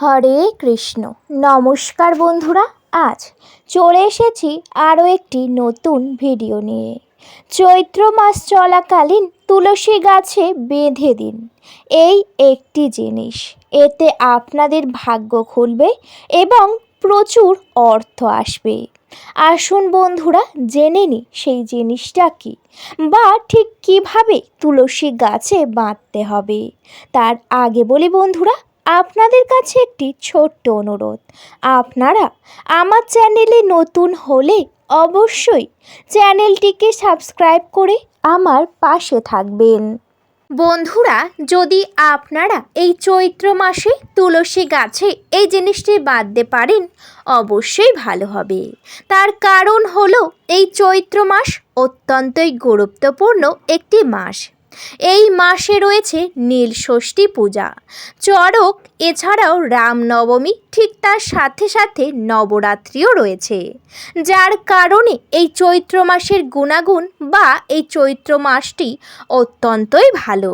হরে কৃষ্ণ। নমস্কার বন্ধুরা, আজ চলে এসেছি আরও একটি নতুন ভিডিও নিয়ে। চৈত্র মাস চলাকালীন তুলসী গাছে বেঁধে দিন। এই একটি জিনিস, এতে আপনাদের ভাগ্য খুলবে এবং প্রচুর অর্থ আসবে। আসুন বন্ধুরা, জেনে নিই সেই জিনিসটা কি বা ঠিক কীভাবে তুলসী গাছে বাঁধতে হবে। তার আগে বলি বন্ধুরা আপনাদের কাছে একটি ছোট্ট অনুরোধ। আপনারা আমার চ্যানেলে নতুন হলে অবশ্যই চ্যানেলটিকে সাবস্ক্রাইব করে আমার পাশে থাকবেন। বন্ধুরা, যদি আপনারা এই চৈত্র মাসে তুলসী গাছে এই জিনিসটি বাঁধতে পারেন, অবশ্যই ভালো হবে। তার কারণ হলো, এই চৈত্র মাস অত্যন্তই গুরুত্বপূর্ণ একটি মাস। এই মাসে রয়েছে নীল ষষ্ঠী পূজা। চড়ক, এছাড়াও রামনবমী, ঠিক তার সাথে সাথে নবরাত্রিও রয়েছে। যার কারণে এই চৈত্র মাসের গুণাগুণ বা এই চৈত্র মাসটি অত্যন্তই ভালো।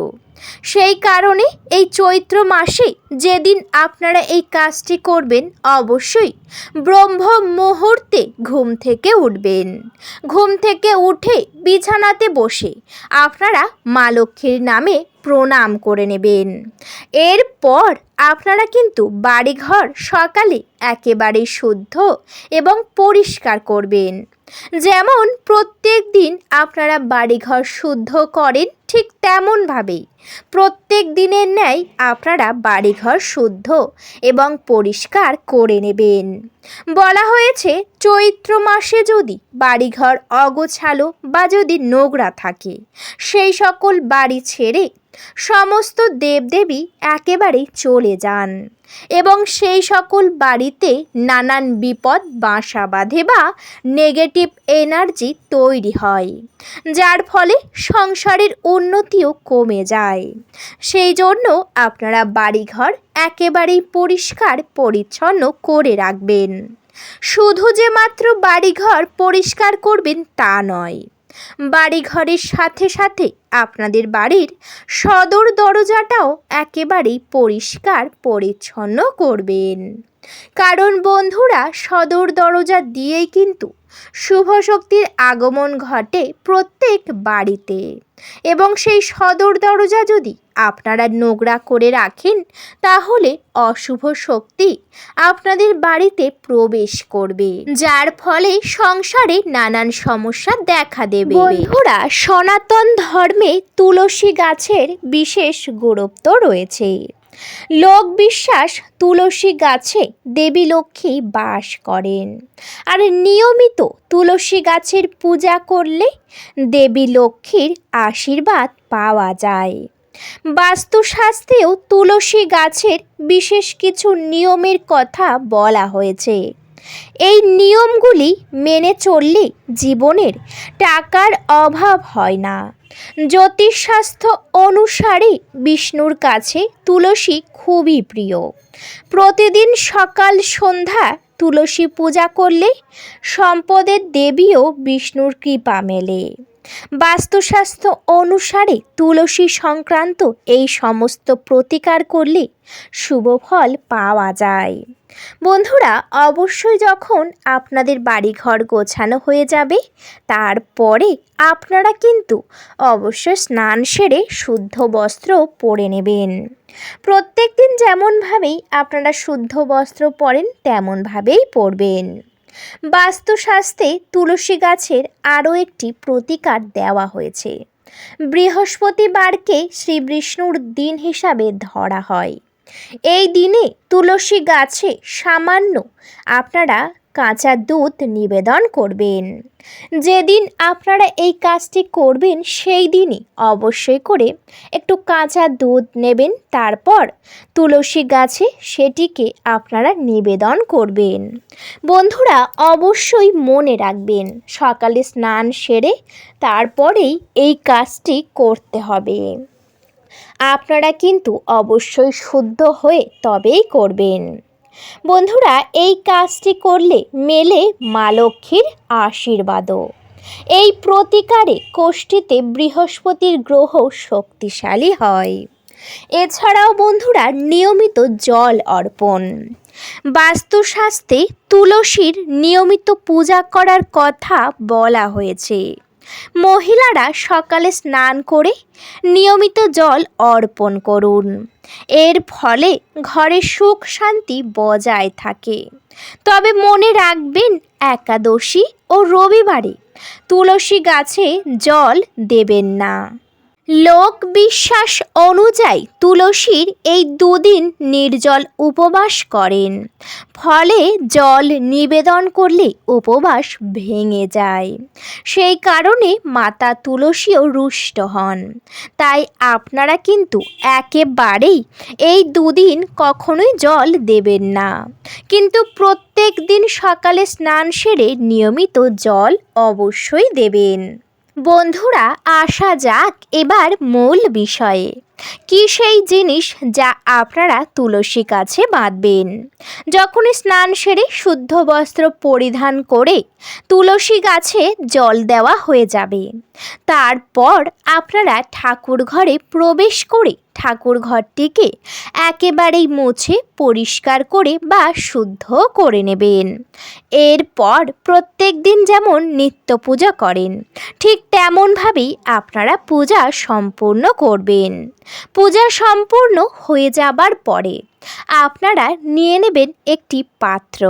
সেই কারণে এই চৈত্র মাসে যেদিন আপনারা এই কাজটি করবেন, অবশ্যই ব্রহ্ম মুহূর্তে ঘুম থেকে উঠবেন। ঘুম থেকে উঠে বিছানাতে বসে আপনারা মা লক্ষ্মীর নামে প্রণাম করে নেবেন। এরপর আপনারা কিন্তু বাড়িঘর সকালে একেবারে শুদ্ধ এবং পরিষ্কার করবেন। যেমন প্রত্যেক দিন আপনারা বাড়িঘর শুদ্ধ করেন ঠিক তেমনভাবেই। প্রত্যেক দিনের ন্যায় আপনারা বাড়িঘর শুদ্ধ এবং পরিষ্কার করে নেবেন। বলা হয়েছে, চৈত্র মাসে যদি বাড়িঘর অগোছালো বা যদি নোংরা থাকে, সেই সকল বাড়ি ছেড়ে সমস্ত দেবদেবী একেবারেই চলে যান এবং সেই সকল বাড়িতে নানান বিপদ, বাসা বাঁধে বা নেগেটিভ এনার্জি তৈরি হয়, যার ফলে সংসারের উন্নতিও কমে যায়। সেই জন্য আপনারা বাড়িঘর একেবারেই পরিষ্কার পরিচ্ছন্ন করে রাখবেন। শুধু যে মাত্র বাড়িঘর পরিষ্কার করবেন তা নয়, বাড়িঘরের সাথে সাথে আপনাদের বাড়ির সদর দরজাটাও একেবারেই পরিষ্কার পরিচ্ছন্ন করবেন। কারণ বন্ধুরা সদর দরজা দিয়েই কিন্তু শুভ শক্তির আগমন ঘটে প্রত্যেক বাড়িতে। এবং সেই সদর দরজা যদি আপনারা নোংরা করে রাখেন, তাহলে অশুভ শক্তি আপনাদের বাড়িতে প্রবেশ করবে, যার ফলে সংসারে নানান সমস্যা দেখা দেবে। বন্ধুরা, সনাতন ধর্মে তুলসী গাছের বিশেষ গুরুত্ব রয়েছে। লোক বিশ্বাস তুলসী গাছে দেবী লক্ষ্মী বাস করেন। আর নিয়মিত তুলসী গাছের পূজা করলে দেবী লক্ষ্মীর আশীর্বাদ পাওয়া যায়। বাস্তুশাস্ত্রেও তুলসী গাছের বিশেষ কিছু নিয়মের কথা বলা হয়েছে। এই নিয়মগুলি মেনে চললে জীবনের টাকার অভাব হয় না। জ্যোতিষশাস্ত্র অনুসারে বিষ্ণুর কাছে তুলসী খুবই প্রিয়। প্রতিদিন সকাল, সন্ধ্যা তুলসী পূজা করলে সম্পদের দেবীও বিষ্ণুর কৃপা মেলে। বাস্তুশাস্ত্র অনুসারে তুলসী সংক্রান্ত এই সমস্ত প্রতিকার করলে শুভ ফল পাওয়া যায়। বন্ধুরা, অবশ্যই যখন আপনাদের বাড়িঘর গোছানো হয়ে যাবে, তারপরে আপনারা কিন্তু অবশ্যই স্নান সেরে শুদ্ধ বস্ত্র পরে নেবেন। প্রত্যেক দিন যেমনভাবেই আপনারা শুদ্ধ বস্ত্র পরেন, তেমনভাবেই পরবেন। বাস্তুশাস্ত্রে তুলসী গাছের আরও একটি প্রতিকার দেওয়া হয়েছে। বৃহস্পতিবারকে শ্রী বিষ্ণুর দিন হিসাবে ধরা হয়। এই দিনে তুলসী গাছে সামান্য আপনারা কাঁচা দুধ নিবেদন করবেন। যেদিন আপনারা এই কাজটি করবেন, সেই দিনই অবশ্যই করে একটু কাঁচা দুধ নেবেন, তারপর তুলসী গাছে সেটিকে আপনারা নিবেদন করবেন। বন্ধুরা, অবশ্যই মনে রাখবেন, সকালে স্নান সেরে তারপরেই এই কাজটি করতে হবে। আপনারা কিন্তু অবশ্যই শুদ্ধ হয়ে তবেই করবেন। বন্ধুরা, এই কাজটি করলে মেলে মা লক্ষ্মীর আশীর্বাদও। এই প্রতিকারে কোষ্ঠীতে বৃহস্পতির গ্রহ শক্তিশালী হয়। এছাড়াও বন্ধুরা, নিয়মিত জল অর্পণ। বাস্তুশাস্ত্রে তুলসীর নিয়মিত পূজা করার কথা বলা হয়েছে। মহিলারা সকালে স্নান করে নিয়মিত জল অর্পণ করুন। এর ফলে ঘরে সুখ শান্তি বজায় থাকে। তবে মনে রাখবেন, একাদশী ও রবিবারে তুলসী গাছে জল দেবেন না। লোক বিশ্বাস অনুযায়ী তুলসীর এই দুদিন নির্জল উপবাস করেন। ফলে জল নিবেদন করলে উপবাস ভেঙে যায়। সেই কারণে মাতা তুলসীও রুষ্ট হন। তাই আপনারা কিন্তু একেবারেই এই দুদিন কখনোই জল দেবেন না। কিন্তু প্রত্যেক দিন সকালে স্নান সেরে নিয়মিত জল অবশ্যই দেবেন। বন্ধুরা আসা যাক এবার মূল বিষয়ে। কি সেই জিনিস যা আপনারা তুলসী কাছে বাঁধবেন? যখন স্নান সেরে শুদ্ধ বস্ত্র পরিধান করে তুলসী গাছে জল দেওয়া হয়ে যাবে। তারপর আপনারা ঠাকুর ঘরে প্রবেশ করে ঠাকুর ঘরটিকে একেবারেই মুছে পরিষ্কার করে বা শুদ্ধ করে নেবেন। এরপর প্রত্যেক দিন যেমন নিত্য পূজা করেন, ঠিক তেমনভাবেই আপনারা পূজা সম্পূর্ণ করবেন। পূজা সম্পূর্ণ হয়ে যাবার পরে আপনারা নিয়ে নেবেন একটি পাত্র।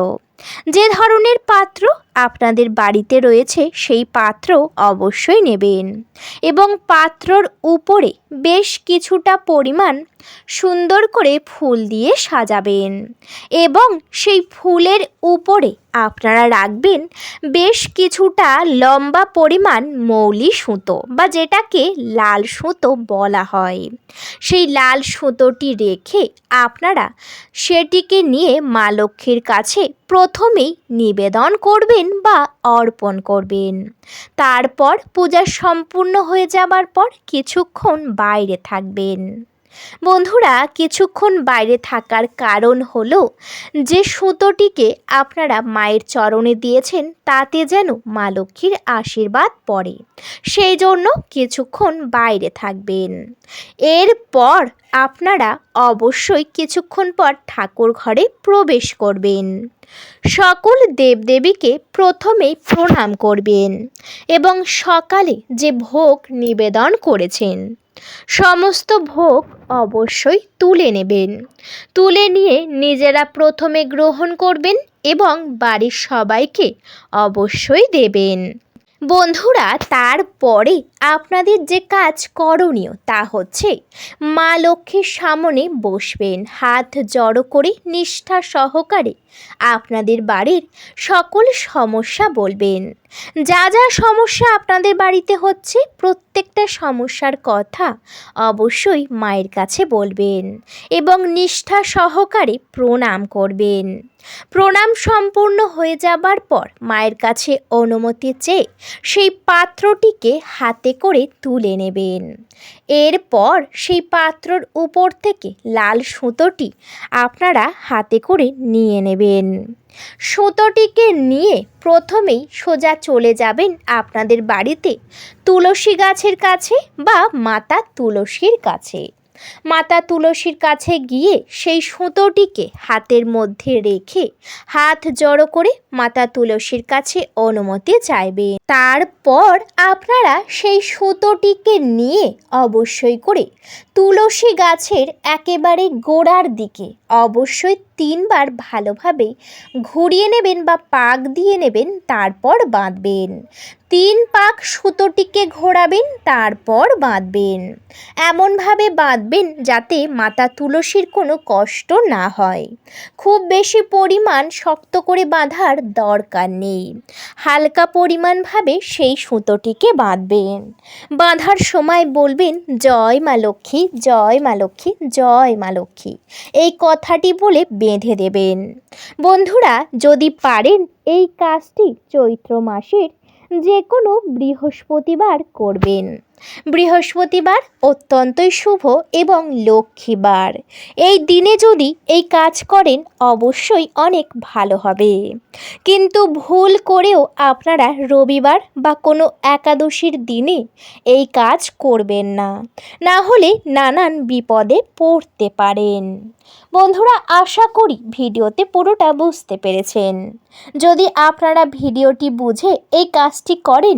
যে ধরনের পাত্র আপনাদের বাড়িতে রয়েছে সেই পাত্র অবশ্যই নেবেন এবং পাত্রর উপরে বেশ কিছুটা পরিমাণ সুন্দর করে ফুল দিয়ে সাজাবেন। এবং সেই ফুলের উপরে আপনারা রাখবেন বেশ কিছুটা লম্বা পরিমাণ মৌলি সুতো বা যেটাকে লাল সুতো বলা হয়। সেই লাল সুতোটি রেখে আপনারা সেটিকে নিয়ে মা লক্ষ্মীর কাছে প্রথমেই নিবেদন করবেন বা অর্পণ করবেন। তারপর পূজা সম্পূর্ণ হয়ে যাবার পর কিছুক্ষণ বাইরে থাকবেন। বন্ধুরা, কিছুক্ষণ বাইরে থাকার কারণ হলো, যে সুতোটিকে আপনারা মায়ের চরণে দিয়েছেন, তাতে যেন মা লক্ষ্মীর আশীর্বাদ পড়ে। সেই জন্য কিছুক্ষণ বাইরে থাকবেন। এরপর আপনারা অবশ্যই কিছুক্ষণ পর ঠাকুর ঘরে প্রবেশ করবেন। সকল দেবদেবীকে প্রথমেই প্রণাম করবেন এবং সকালে যে ভোগ নিবেদন করেছেন সমস্ত ভোগ অবশ্যই তুলে নেবেন। তুলে নিয়ে নিজেরা প্রথমে গ্রহণ করবেন এবং বাড়ির সবাইকে অবশ্যই দেবেন। বন্ধুরা, তারপরে আপনাদের যে কাজ করণীয় তা হচ্ছে মা লক্ষ্মীর সামনে বসবেন, হাত জড়ো করে নিষ্ঠা সহকারে আপনাদের বাড়ির সকল সমস্যা বলবেন। যা যা সমস্যা আপনাদের বাড়িতে হচ্ছে, প্রত্যেকটা সমস্যার কথা অবশ্যই মায়ের কাছে বলবেন এবং নিষ্ঠা সহকারে প্রণাম করবেন। প্রণাম সম্পূর্ণ হয়ে যাবার পর মায়ের কাছে অনুমতি চেয়ে সেই পাত্রটিকে হাতে করে তুলে নেবেন। এরপর সেই পাত্রর উপর থেকে লাল সুতোটি আপনারা হাতে করে নিয়ে নেবেন। সুতোটিকে নিয়ে প্রথমেই সোজা চলে যাবেন আপনাদের বাড়িতে, তুলসী গাছের কাছে বা মাতা তুলসীর কাছে। মাতা তুলসীর কাছে গিয়ে সেই সুতোটিকে হাতের মধ্যে রেখে হাত জড়ো করে মাতা তুলসীর কাছে অনুমতি চাইবেন। তারপর আপনারা সেই সুতোটিকে নিয়ে অবশ্যই করে তুলসী গাছের একেবারে গোড়ার দিকে অবশ্যই তিনবার ভালোভাবে ঘুরিয়ে নেবেন বা পাক দিয়ে নেবেন, তারপর বাঁধবেন। তিন পাক সুতোটিকে ঘোরাবেন, তারপর বাঁধবেন। এমনভাবে বাঁধবেন যাতে মাতা তুলসীর কোনো কষ্ট না হয়। খুব বেশি পরিমাণ শক্ত করে বাঁধার দরকার নেই। হালকা পরিমাণভাবে সেই সুতোটিকে বাঁধবেন? বাঁধার সময় বলবেন, জয় মা লক্ষ্মী, জয় মা লক্ষ্মী, জয় মা লক্ষ্মী। এই কথাটি বলে বেঁধে দেবেন। বন্ধুরা, যদি পারেন এই কাজটি চৈত্র মাসের যে কোনো বৃহস্পতিবার করবেন। বৃহস্পতিবার অত্যন্তই শুভ এবং লক্ষ্মীবার। এই দিনে যদি এই কাজ করেন, অবশ্যই অনেক ভালো হবে। কিন্তু ভুল করেও আপনারা রবিবার বা কোনো একাদশীর দিনে এই কাজ করবেন না। না হলে নানান বিপদে পড়তে পারেন। বন্ধুরা, আশা করি ভিডিওতে পুরোটা বুঝতে পেরেছেন। যদি আপনারা ভিডিওটি বুঝে এই কাজটি করেন